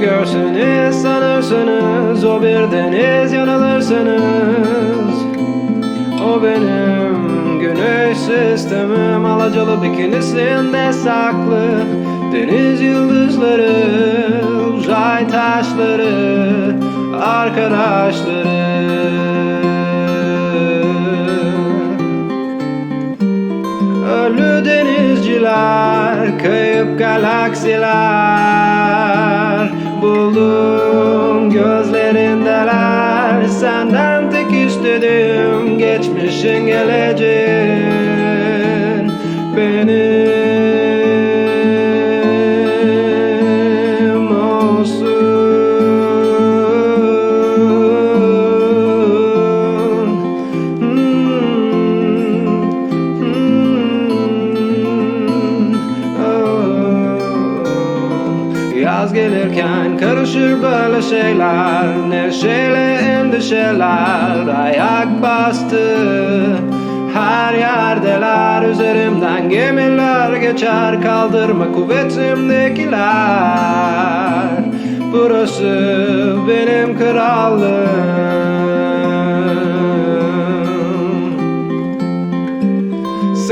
Görsünüz sanırsınız o bir deniz yanılırsınız. O benim güneş sistemim alacalı bikinisinde saklı. Deniz yıldızları, uzay taşları, arkadaşları. Ölü denizciler, kayıp galaksiler. Buldum gözlerindeler Senden tek istediğim geçmişin geleceğin. Benim Yaz gelirken karışır böyle şeyler. Neşeyle endişeler ayak bastı. Her yerdeler üzerimden gemiler geçer. Kaldırma kuvvetimdekiler. Burası benim krallığım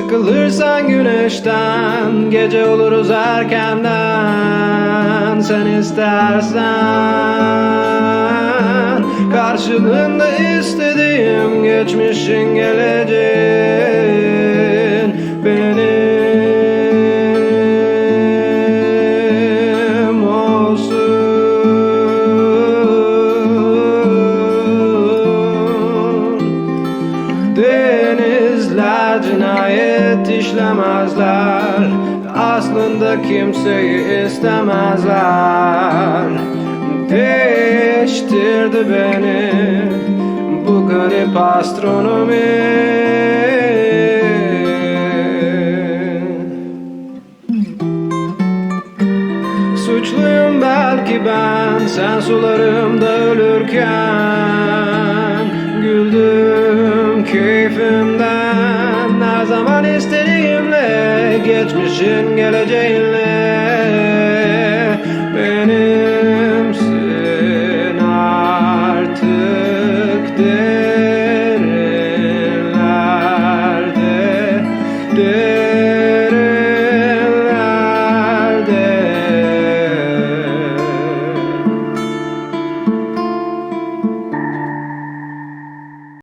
Sıkılırsan güneşten Gece oluruz erkenden Sen istersen. Karşılığında istediğim Geçmişin geleceğin cinayet işlemezler. Aslında kimseyi istemezler. Değiştirdi beni bu garip astronomi. Suçluyum belki ben sen sularımda ölürken Geçmişin geleceğinle